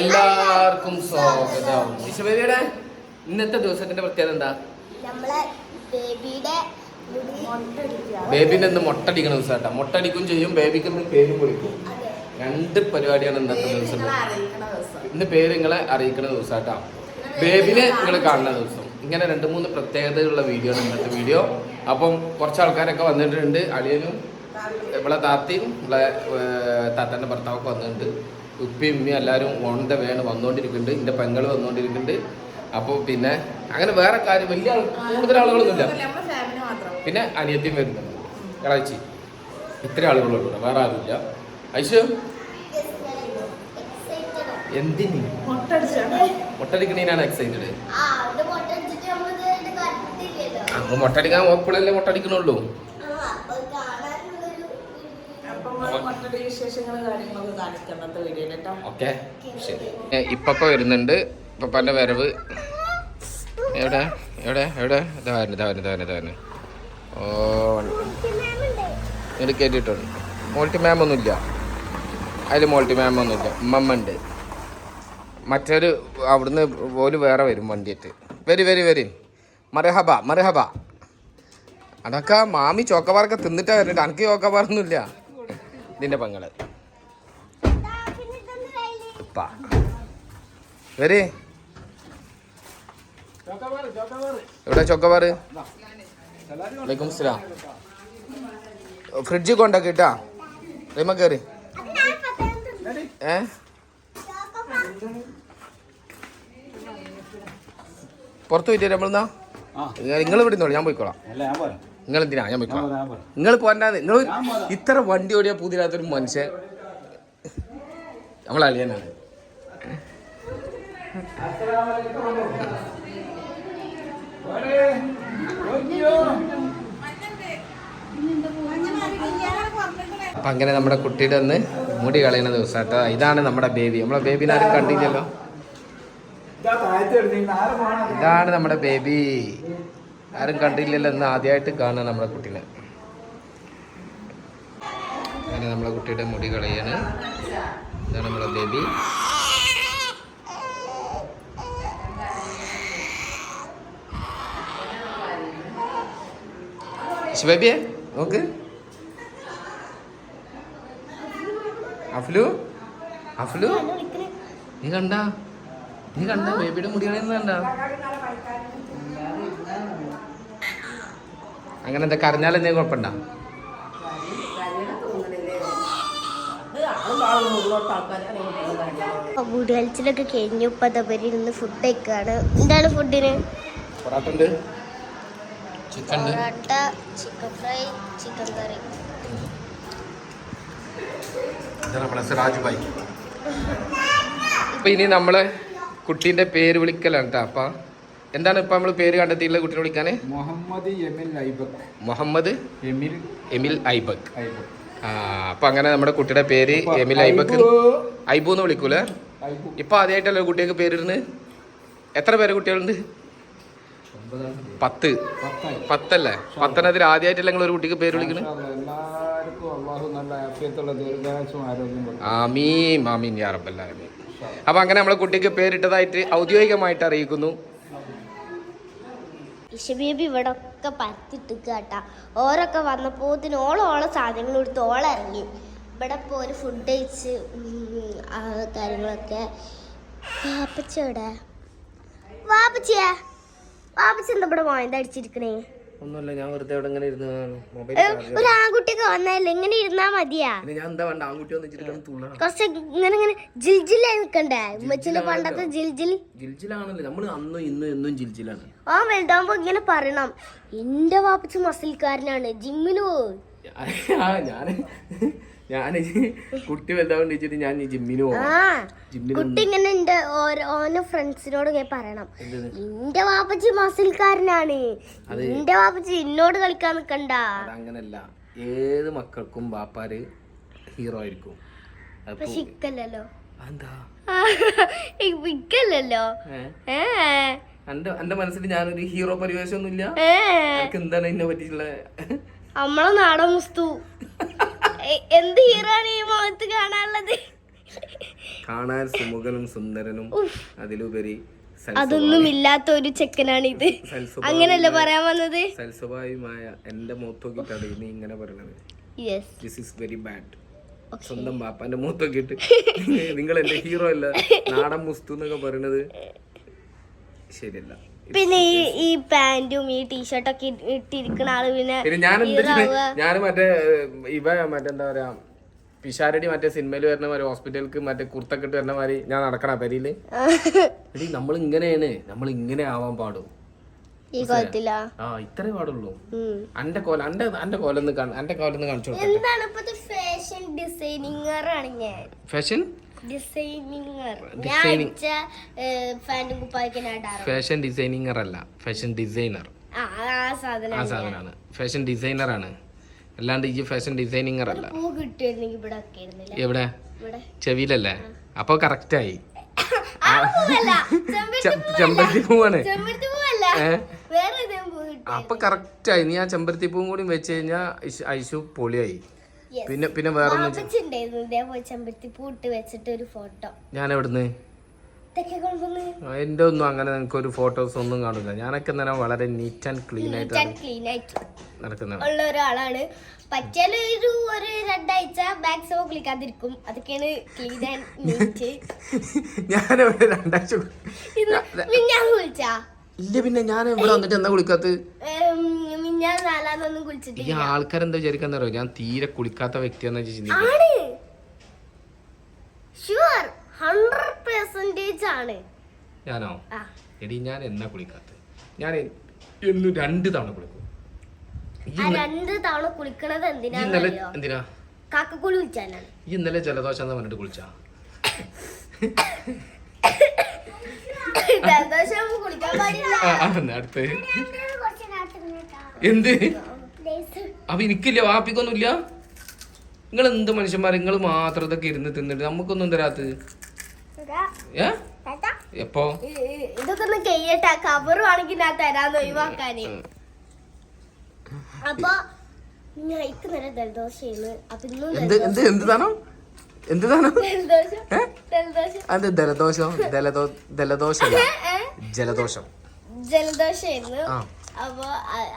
എല്ലാവർക്കും സ്വാഗതം. വിശ്വബേബിയുടെ ഇന്നത്തെ ദിവസത്തിന്റെ പ്രത്യേകത എന്താ? നമ്മളെ ബേബിയുടെ മുടി ബേബിന്റെ ഇന്ന് മൊട്ടടിക്കണ ദിവസം കേട്ടോ മുട്ടടിക്കും ചെയ്യും ബേബിക്ക് ഇന്ന് പേരും വിളിക്കും രണ്ട് പരിപാടിയാണ് ഇന്നത്തെ ദിവസം. ഇന്ന് പേര് നിങ്ങളെ അറിയിക്കുന്ന ദിവസം കേട്ടോ ബേബിനെ നിങ്ങൾ കാണുന്ന ദിവസം. ഇങ്ങനെ രണ്ട് മൂന്ന് പ്രത്യേകതയുള്ള വീഡിയോ ആണ് ഇന്നത്തെ വീഡിയോ. അപ്പം കുറച്ച് ആൾക്കാരൊക്കെ വന്നിട്ടുണ്ട്. അളിയനും ഇവിടെ താത്തയും ഇവിടെ താത്തന്റെ ഭർത്താവൊക്കെ വന്നിട്ടുണ്ട്. ഉപ്പയും ഉമ്മയും എല്ലാവരും ഓൺ ദ വേണ് വന്നുകൊണ്ടിരിക്കുന്നുണ്ട് എന്റെ പെങ്ങൾ വന്നുകൊണ്ടിരിക്കുന്നുണ്ട് അപ്പോൾ പിന്നെ അങ്ങനെ വേറെ കാര്യം വലിയ കൂടുതൽ ആളുകളൊന്നുമില്ല. പിന്നെ അനിയത്തിയും വരുന്നുണ്ട്. ഇളച്ചി ഇത്ര ആളുകളുണ്ട് വേറെ ആരുമില്ല. ഐശു? എക്സൈറ്റഡ് എന്തിന് മുട്ടടിക്കണീനാണ് എക്സൈറ്റഡ് അപ്പൊ മുട്ടടിക്കാൻ ഓപ്പിളല്ലേ മുട്ടടിക്കണുള്ളൂ? അന്നത്തെ വീഡിയോ ശരി. വരുന്നുണ്ട്. ഇപ്പന്റെ വരവ്. എവിടെ? എവിടെ? എവിടെ? ഇതാ വരുന്നു ഇതാ വരുന്നു ഇതാ വരുന്നു ഇതാ വരുന്നു. ഓ ഇങ്ങോട്ട് കയറ്റിയിട്ടുണ്ട് മോൾട്ടി മാം ഒന്നുമില്ല. അതിൽ മോൾട്ടി മാം ഒന്നുമില്ല. ഉമ്മമ്മ ഉണ്ട് മറ്റൊരു അവിടുന്ന് പോലും വേറെ വരും വണ്ടിയിട്ട് വരി വരി വരി. മരഹബ മരഹബ അതൊക്കെ മാമി ചോക്കബാറൊക്കെ തിന്നിട്ടാ വരുന്നുണ്ട്. എനിക്ക് ചോക്കബാറൊന്നുമില്ല. ഇതിന്റെ പെങ്ങൾ. വരി. എവിടെ ചോക്കബാറ് വലൈക്കും സ്ലാം ഫ്രിഡ്ജിൽ കൊണ്ടാക്കിട്ടാ റീമ കയറി ഏ? പുറത്ത് പോയിട്ട് നമ്മളെന്നാ നിങ്ങൾ ഇവിടെ നിന്നോളൂ ഞാൻ പോയിക്കോളാം. നിങ്ങൾ എന്തിനാ ഞാൻ വെക്കാം നിങ്ങൾ പോരാതെ നിങ്ങൾ ഇത്ര വണ്ടി ഓടിയാൽ പുതിരാത്തൊരു മനുഷ്യൻ. നമ്മൾ അളിയനാണ്. അപ്പൊ അങ്ങനെ നമ്മുടെ കുട്ടിയുടെ ഒന്ന് മുടി കളയുന്ന ദിവസം കേട്ടോ ഇതാണ് നമ്മുടെ ബേബി നമ്മളെ ബേബിനെ ആരും കണ്ടില്ലല്ലോ? ഇതാണ് നമ്മുടെ ബേബി ആരും കണ്ടില്ലല്ലോ എന്ന് ആദ്യമായിട്ട് കാണുക നമ്മുടെ കുട്ടീനെ. അങ്ങനെ നമ്മളെ കുട്ടിയുടെ മുടി കളയാണ്. ഇതാണ് നമ്മുടെ ബേബി. ബേബിയെ നോക്ക്. അഫ്ലു? അഫ്ലു? നീ കണ്ട? നീ കണ്ട ബേബിയുടെ മുടി കളയുന്നത് കണ്ട? അങ്ങനെ എന്താ കരഞ്ഞാൽ എന്തെങ്കിലും കുഴപ്പമുണ്ടോ? വീടുകളിച്ചിലൊക്കെ കഴിഞ്ഞു ഇപ്പൊ അതവര് ഇരുന്ന് ഫുഡ് കഴിക്കാണ് എന്താണ് ഫുഡിന് parotta chicken fry chicken curry അപ്പൊ ഇനി നമ്മളെ കുട്ടീന്റെ പേര് വിളിക്കലാണ് കേട്ടോ അപ്പൊ. എന്താണ് ഇപ്പൊ നമ്മൾ പേര് കണ്ടെത്തിയിട്ടുള്ള കുട്ടിനെ വിളിക്കാൻ മുഹമ്മദ് എമിൽ ഐബക്. മുഹമ്മദ് എമിൽ എമിൽ ഐബക്. ആ അപ്പൊ അങ്ങനെ നമ്മുടെ കുട്ടിയുടെ പേര് എമിൽ ഐബക്. ഐബു എന്ന് വിളിക്കൂലേ? ഇപ്പൊ ആദ്യമായിട്ടല്ലേ കുട്ടിയൊക്കെ പേരിടുന്നത്? എത്ര പേര് കുട്ടികളുണ്ട്? പത്ത്. പത്തല്ലേ? പത്തെണ്ണത്തിൽ ആദ്യമായിട്ടല്ലേ നിങ്ങൾ ഒരു കുട്ടിക്ക് പേര് വിളിക്കുന്നത് ആമീൻ ആമീൻ അപ്പൊ അങ്ങനെ നമ്മളെ കുട്ടിക്ക് പേരിട്ടതായിട്ട് ഔദ്യോഗികമായിട്ട് അറിയിക്കുന്നു. ഇഷബേബി ഇവിടെ ഒക്കെ പരത്തിട്ട് കേട്ടാ ഓരൊക്കെ വന്നപ്പോത്തിന് ഓളം ഓളെ സാധനങ്ങൾ എടുത്ത് ഓളിറങ്ങി ഇവിടെ ഇപ്പോൾ ഒരു ഫുഡ് കഴിച്ച് കാര്യങ്ങളൊക്കെ. വാപ്പച്ചേടെ വാപ്പച്ചിയാ? വാപ്പച്ച എന്താ ഇവിടെ മോയന്ത അടിച്ചിരിക്കണേ ഒന്നുമില്ല ഞാൻ വെറുതെ ഇങ്ങനെ മൊബൈൽ ഒരു ആൺകുട്ടിയൊക്കെ വന്നല്ലേ ഇങ്ങനെ ഇരുന്നാ മതിയാ? പിന്നെ ഞാൻ എന്താ വേണ്ട? ആൺകുട്ടി വന്നിട്ട് തുള്ളണം. കുറച്ച് ഇങ്ങനെ ഇങ്ങനെ ഉമ്മച്ചിന്റെ പണ്ടത്തെ ജിൽജിലാണല്ലോ. നമ്മൾ അന്നും ഇന്നും എന്നും ജിൽജിലാണ്. ആ വലുതാകുമ്പോ ഇങ്ങനെ പറയണം. എന്റെ വാപ്പച്ച മസിൽക്കാരനാണ്. ജിമ്മിന് പോയി ഞാൻ ഞാൻ കുട്ടി വലുതാവണ്ട് വെച്ചിട്ട് ഞാൻ ജിമ്മിന് പോകും ആ കുട്ടി ഇങ്ങനെ എന്റെ ഓരോ ഓരോ ഫ്രണ്ട്സിനോട് ഇങ്ങനെ പറയണം. എന്റെ വാപ്പച്ചി മസിൽക്കാരനാണ്. എന്റെ വാപ്പച്ചി എന്നോട് കളിക്കാൻ നിക്കണ്ട. അങ്ങനല്ല ഏത് മക്കൾക്കും ബാപ്പാര് ഹീറോ ആയിരിക്കും. പക്ഷെ ഇക്കല്ലല്ലോ. എന്താ ഇക്കല്ലല്ലോ. ഏ? ഏ? എന്റെ എന്റെ മനസ്സിൽ ഞാനൊരു ഹീറോ പരിവേശമൊന്നുമില്ല എനിക്ക് എന്താണ് ഇതിനെ പറ്റിയിട്ടുള്ള നമ്മളെ നാടൻ മുസ്തു. എന്ത് ഹീറോ ആണ് ഈ മുഖത്ത് കാണാനുള്ളത്? കാണാൻ സുമുഖനും സുന്ദരനും അതിലുപരി അതൊന്നും ഇല്ലാത്ത ഒരു ചെക്കനാണ് ഇത് അങ്ങനല്ല പറയാൻ വന്നത്? സൽസ്വഭാവിയുമായ എന്റെ മുഖത്തോക്കിട്ടാണ് നീ ഇങ്ങനെ പറയണത്. ദിസ് ഇസ് വെരി ബാഡ് സ്വന്തം ബാപ്പാന്റെ മുഖത്തൊക്കെ നിങ്ങൾ എന്റെ ഹീറോ അല്ല നാടൻ മുസ്തു എന്നൊക്കെ പറയണത്. ശരിയല്ല. പിന്നെ ഈ ഈ പാന്റും ഈ ടീഷർട്ടൊക്കെ ഇട്ടിരിക്കുന്ന ആൾ പിന്നെ പിന്നെ ഞാൻ ഞാൻ മറ്റേ ഇവ മറ്റെന്താ പറയാ പിഷാരടി മറ്റേ സിനിമയിൽ വരുന്ന മാതിരി ഹോസ്പിറ്റലിക്ക് മറ്റേ കുർത്ത ഇട്ട് വരുന്ന മാതിരി ഞാൻ നടക്കണ പെരിയിൽ എടി നമ്മൾ ഇങ്ങനെയാണ് നമ്മൾ ഇങ്ങനെ ആവാൻ പാടും. ഈ കൊലത്തിലാ? ആ ഇത്രേ പാടുള്ളൂ. അന്റെ കോല അന്റെ അന്റെ കോലൊന്ന് അന്റെ കോലൊന്ന് കാണിച്ചു കൊടുക്കട്ടെ. എന്താണ് ഇപ്പത്തെ ഫാഷൻ ഡിസൈനിങ്ങർ ആണ് ഞാൻ. ഫാഷൻ ഫാഷൻ ഡിസൈനിങ്ങർ അല്ല. ഫാഷൻ ഡിസൈനർ ആ സാധനമാണ്. ഫാഷൻ ഡിസൈനർ ആണ്. അല്ലാണ്ട് ഈ ഫാഷൻ ഡിസൈനിങ്ങർ അല്ല. എവിടെ? ചെവിയിലല്ലേ? അപ്പൊ കറക്റ്റ് ആയി. ചെമ്പരത്തി പൂവാണ്. അപ്പൊ കറക്റ്റ് ആയി. നീ ആ ചെമ്പരത്തി പൂവും കൂടി വെച്ച് കഴിഞ്ഞാൽ ഐശു പൊളിയായി. പിന്നെ പിന്നെ വേറെ ചെമ്പരത്തി പൂ വെച്ചിട്ട് ഒരു ഫോട്ടോ. ഞാൻ എവിടുന്ന് എന്റെ ഒന്നും അങ്ങനെ നിങ്ങൾക്ക് ഒരു ഫോട്ടോസ് ഒന്നും കാണില്ല ഞാനൊക്കെ നേരം വളരെ നീറ്റ് ആൻഡ് ക്ലീൻ ആയിട്ടാണ് ക്ലീൻ ആയിട്ട് നടക്കുന്നത്. ഉള്ള ഒരാളാണ്. പറ്റിയാൽ ഒരു ഒരു രണ്ടാഴ്ച ബാക്ക് സോ കുളിക്കാതിരിക്കും അതൊക്കെയാണ് ക്ലീൻ ആൻഡ് നീറ്റ് ഞാനിവിടെ രണ്ടാഴ്ച മിഞ്ഞാൻ കുളിച്ചാ ഇല്ല പിന്നെ ഞാൻ ഇവിടെ വന്നിട്ട് എന്താ കുളിക്കാത്ത മിഞ്ഞാൻ കുളിച്ചിട്ടില്ല. ഈ ആൾക്കാരെന്താ വിചാരിക്കാന്നറിയോ? ഞാൻ തീരെ കുളിക്കാത്ത വ്യക്തിയാന്ന് ചിന്തിക്കും ആണ്. ഷുവർ ഹൺഡ്രഡ് പെർസെന്റേജ് ആണ്. ഞാനോ? എടി ഞാൻ എന്നാ കുളിക്കാത്ത? ഞാൻ എന്നും രണ്ട് തവണ കുളിക്കും. ഈ രണ്ട് തവണ കുളിക്കണത് എന്തിനാ കാക്കക്കുളി കുളിച്ചാനാണ്. ഈ ഇന്നലെ ജലദോഷം എന്ന് പറഞ്ഞിട്ട് കുളിച്ചാ? ജലദോഷം കുളിക്കാൻ പാടില്ല. അടുത്ത്. എന്ത്? അപ്പൊ എനിക്കില്ല വാപ്പിക്കൊന്നുമില്ല. നിങ്ങൾ എന്ത് മനുഷ്യന്മാർ നിങ്ങൾ മാത്രം ഇതൊക്കെ ഇരുന്ന് തിന്നിട്ട് നമുക്കൊന്നും തരാത്ത് ഏ? എപ്പോ? ഇതൊക്കെ ഒന്ന് കയ്യട്ട കവർ ആണെങ്കിൽ ഞാൻ തരാന്ന് ഒഴിവാക്കാന്. അപ്പൊ ഞാൻ നല്ല അപ്പൊ ഇന്നും എന്ത് എന്ത് എന്ത് താനോ എന്ത് താനോ ജലദോഷം? ജലദോഷം. അത് ജലദോഷം? ജലദോ ജലദോഷമായിരുന്നു ആ അപ്പൊ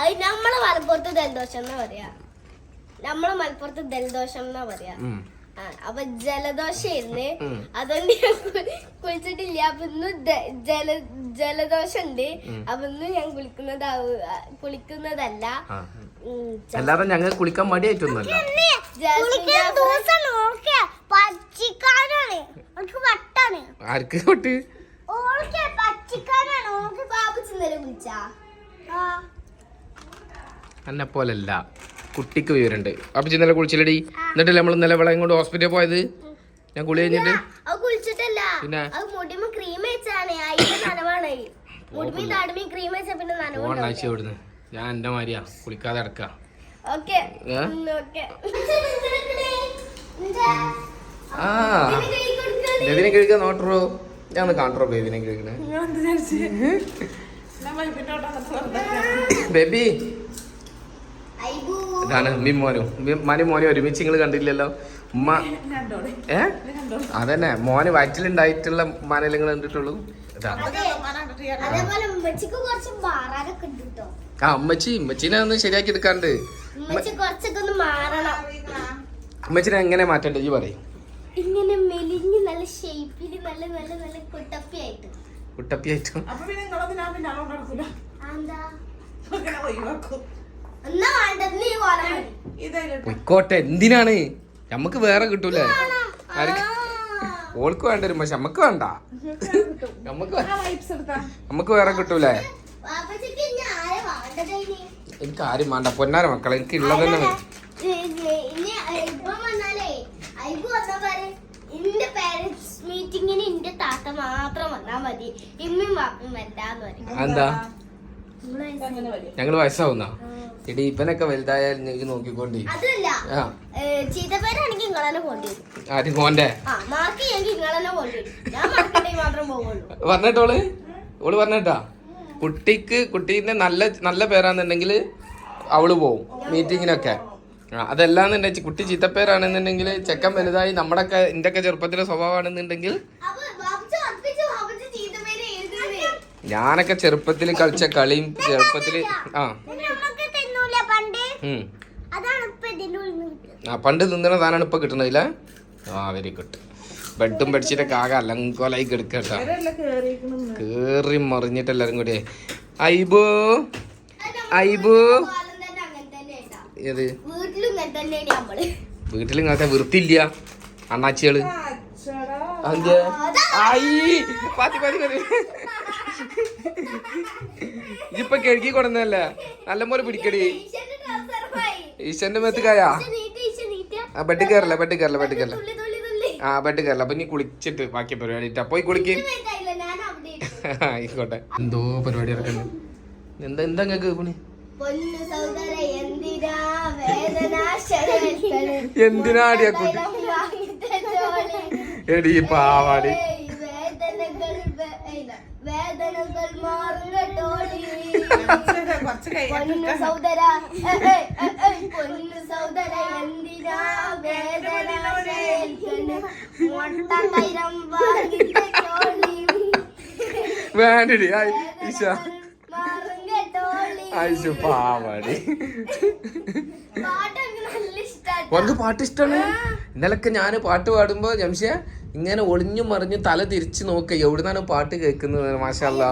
അത് നമ്മളെ മലപ്പുറത്ത് ജലദോഷം എന്നാ പറയാ. നമ്മളെ മലപ്പുറത്ത് ജലദോഷം എന്നാ പറയാ. അപ്പൊ ജലദോഷമായിരുന്നു ഉം. അതുകൊണ്ട് ഞാൻ കുളിച്ചിട്ടില്ല. അപ്പൊ ഇന്ന് ജല ജലദോഷം ഉണ്ട് അപ്പൊ ഇന്ന് ഞാൻ കുളിക്കുന്നതാവ കുളിക്കുന്നതല്ല. അല്ലാതെ ഞങ്ങൾ കുളിക്കാൻ മടിയായിട്ടൊന്നുമല്ല. ആർക്ക് തൊട്ട് ഓൾക്ക് പച്ചിക്കാനാണ് ഓൾക്ക് ബാബു ഇന്നലെ വിളിച്ചാ? എന്നെ പോലല്ല കുട്ടിക്ക് വിവരണ്ട്. അപ്പൊ ഇന്നലെ കുളിച്ചില്ലടി? എന്നിട്ടല്ലേ നമ്മൾ ഇന്നലെ വിളയും കൊണ്ട് ഹോസ്പിറ്റലിൽ പോയത്? ഞാൻ കുളി കഴിഞ്ഞിട്ട്? പിന്നെ? ഇവിടുന്ന്. ഞാൻ എന്റെ മാതിരിയാ. കുളിക്കാതെ അടക്ക ഓക്കെ. ഏ? ഓക്കെ. ആ. ബേബിനെ കഴിക്കാൻ നോട്ടറോ ഞാൻ കാണോ കാണട്ടോ ബേബിനെ കഴിക്കണേ ബേബി. ഇതാണ് ഉമ്മി മോനും. മനി മോനും ഒരുമിച്ച് നിങ്ങൾ കണ്ടില്ലല്ലോ? ഉമ്മ ഏ? അതന്നെ. മോന് വയറ്റിലുണ്ടായിട്ടുള്ള മനയിൽ നിങ്ങൾ കണ്ടിട്ടുള്ളൂ? ഇതാ. അതേപോലെ ഉമ്മച്ചിക്ക് കുറച്ച് മാറാനൊക്കെ ഉണ്ട് ആ അമ്മച്ചി ഉമ്മച്ചിനെ ഒന്ന് ശരിയാക്കി എടുക്കാണ്ട്. ഉമ്മച്ചിനെ കുറച്ചൊക്കെ ഒന്ന് അമ്മച്ചിനെ എങ്ങനെ മാറ്റണ്ടേ? ഈ പറയും. ഇങ്ങനെ മെലിഞ്ഞ് നല്ല ഷേപ്പിൽ നല്ല നല്ല നല്ല കുട്ടപ്പിയായിട്ട് കുട്ടപ്പിയായിട്ടും. പൊയ്ക്കോട്ടെ എന്തിനാണ്? നമുക്ക് വേറെ കിട്ടൂലേ? ഓൾക്ക് വേണ്ട വരും പക്ഷെ നമുക്ക് വേണ്ട. നമുക്ക് നമുക്ക് വേറെ കിട്ടൂലേ? എനിക്ക് ആരും വേണ്ട. പൊന്നാര മക്കളെ എനിക്ക് ഉള്ളത് തന്നെ മതി. ഇനി ഇപ്പൊ വന്നാലേ അയ്യോ വന്നാ പറയും ഇന്റെ പേരൻസ് മീറ്റിങ്ങിന് എന്റെ താത്ത മാത്രം വന്നാ മതി. ഇമ്മയും വാപ്പയും വരണ്ടാന്ന് പറയും. എന്താ? ഞങ്ങൾ വയസ്സാവുന്ന? എടി ഇവനൊക്കെ വലുതായാൽ നീ നോക്കിക്കൊണ്ടി. അതല്ല ആ. ചീത്തപ്പേരാണെങ്കിൽ ഇങ്ങളെന്നെ പോണ്ടി വരും. ആര് ആ മാർക്ക് ചെയ്യെങ്കിൽ ഇങ്ങളെന്നെ പോണ്ടി വരും. ഞാൻ മാർക്കിട്ടെങ്കിൽ മാത്രം പോകുള്ളൂ പറഞ്ഞിട്ടോൾ ഓൾ? പറഞ്ഞിട്ടാ? കുട്ടിക്ക് കുട്ടീന്റെ നല്ല നല്ല പേരാന്നുണ്ടെങ്കിൽ അവൾ പോവും മീറ്റിങ്ങിനൊക്കെ. അതല്ലാന്നുണ്ടെങ്കിൽ കുട്ടി ചീത്തപ്പേരാണെന്നുണ്ടെങ്കിൽ ചെക്കൻ വലുതായി നമ്മുടെ ഒക്കെ എന്റെ ഒക്കെ ചെറുപ്പത്തിലെ സ്വഭാവമാണെന്നുണ്ടെങ്കിൽ ഞാനൊക്കെ ചെറുപ്പത്തിൽ കളിച്ച കളിയും ചെറുപ്പത്തിൽ ആ. നമുക്ക് തിന്നൂല പണ്ട്. ഉം. അതാണ് ഇപ്പൊ ഇതിന്റെ ഉള്ളിൽ ആ പണ്ട് തിന്നണ സാധനമാണ് ഇപ്പൊ കിട്ടണില്ല ആ വെരി ഗുഡ് ബെഡും ബെഡ്ഷീറ്റൊക്കെ ആകെ അലങ്കോലായി കിടക്കട്ടോ കേറി മറിഞ്ഞിട്ട് എല്ലാരും കൂടി. ഐബു. ഐബു കാലം തന്നെ അങ്ങനെ തന്നെ കേട്ടാ ഏത്? വീട്ടിലും ഇങ്ങനത്തെ വൃത്തിയില്ല. അണ്ണാച്ചികൾ. ഇപ്പൊ അഞ്ച് ഐ പാത്തി പാത്തി പാത്തി. ഇതിപ്പൊ കഴുകി കൊടുന്നല്ലേ നല്ലപോലെ പിടിക്കടി. ഈശ്വരന്റെ മേത്ത് കായാ. ആ ബെഡ് കയറില്ല ബെഡ് കയറില്ല ബെഡ് കയറില്ല. ആ ബെഡ് കയറില്ല അപ്പൊ നീ കുളിച്ചിട്ട് ബാക്കി പരിപാടി ഇട്ടാ. പോയി കുളിക്ക്. ആയിക്കോട്ടെ. എന്തോ പരിപാടി ഇറക്കണ്ട എന്താ എന്താ ഇങ്ങക്ക് പണി പൊന്നു സഹോദര എന്തിനാ വേദന ശരേൽക്കണ്? എന്തിനാടി ആ കുട്ടി. എടി പാവാടി വേണ്ടി വേദനകൾ വേ- ഇല്ല, വേദനകൾ മാറുന്ന ടോളി കുറച്ച് കുറച്ച് പൊന്നു എന്തിനാ വേദന? മുട്ട ജോളി ആയി ഈശ ആയിഷു പാവാടി. വന്ന് പാട്ട് ഇഷ്ടമാണ് ഇന്നലൊക്കെ ഞാൻ പാട്ട് പാടുമ്പോ ജംഷിയ ഇങ്ങനെ ഒളിഞ്ഞു മറിഞ്ഞു തല തിരിച്ചു നോക്ക എവിടുന്നാണ് പാട്ട് കേൾക്കുന്നത് മാഷല്ല.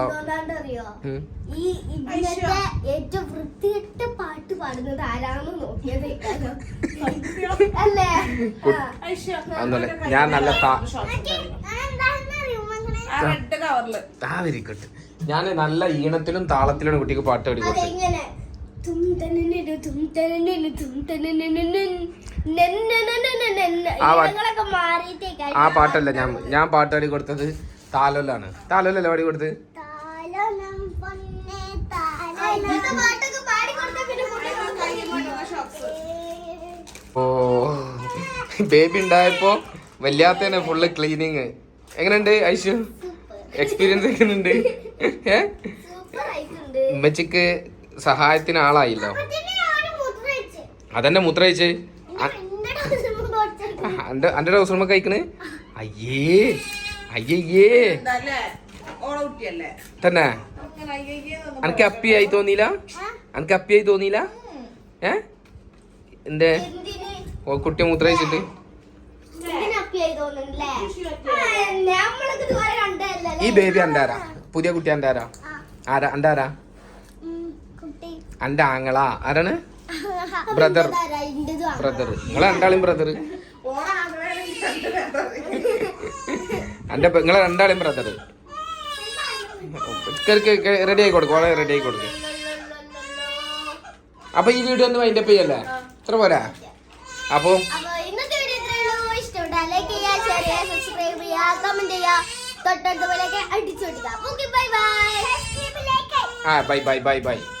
ഞാൻ നല്ല താ- അതെന്താണെന്നറിയോ ഞാൻ നല്ല ഈണത്തിലും താളത്തിലും കുട്ടിക്ക് പാട്ട് പാടി കൊടുത്തു. ആ പാട്ടല്ല ഞാൻ ഞാൻ പാട്ട് പാടി കൊടുത്തത് താലോലാണ്. താലോലല്ലേ പാടി കൊടുത്തത്? ഓ ബേബി ഉണ്ടായപ്പോ വല്ലാത്തന്നെ ഫുള്ള് ക്ലീനിങ് എങ്ങനെയുണ്ട് ഐശു? എക്സ്പീരിയൻസ് എങ്ങനെയുണ്ട്? ഉമ്മച്ചിക്ക് സഹായത്തിന് ആളായില്ലോ. അതെന്നെ മുത്ര അയച്ചേ. അന്റെ അന്റെ ഡൗസർമ കഴിക്കണേ അയ്യേ. അയ്യേ തന്നെ? അനക്ക് അപ്പിയായി തോന്നിയില്ല അനക്ക് അപ്പിയായി തോന്നിയില്ല ഏ? എന്തേ? എന്തിന്? ഓ കുട്ടി മുത്രയിച്ചിട്ട് അയച്ചിട്ട്? ഈ ബേബി ആരാ പുതിയ കുട്ടി എന്താരാ ആരാ? ആരാ അന്റെ ആരാ കുട്ടി. ആങ്ങളാ. ആരാണ്? ബ്രദർ? ബ്രദർ നിങ്ങളെ രണ്ടാളും ബ്രദർ എന്റെ നിങ്ങളെ രണ്ടാളും ബ്രദർ റെഡി ആയി കൊടുക്കും. ഓളെ റെഡി ആയി കൊടുക്കും. അപ്പൊ ഈ വീഡിയോ ഒന്ന് വൈൻഡപ്പ് ചെയ്യല്ലേ ഇത്ര പോരാ? അപ്പൊ कट कर दो अड्डी छोड़ दिया ओके बाय बाय हाँ बाय बाय बाय बाय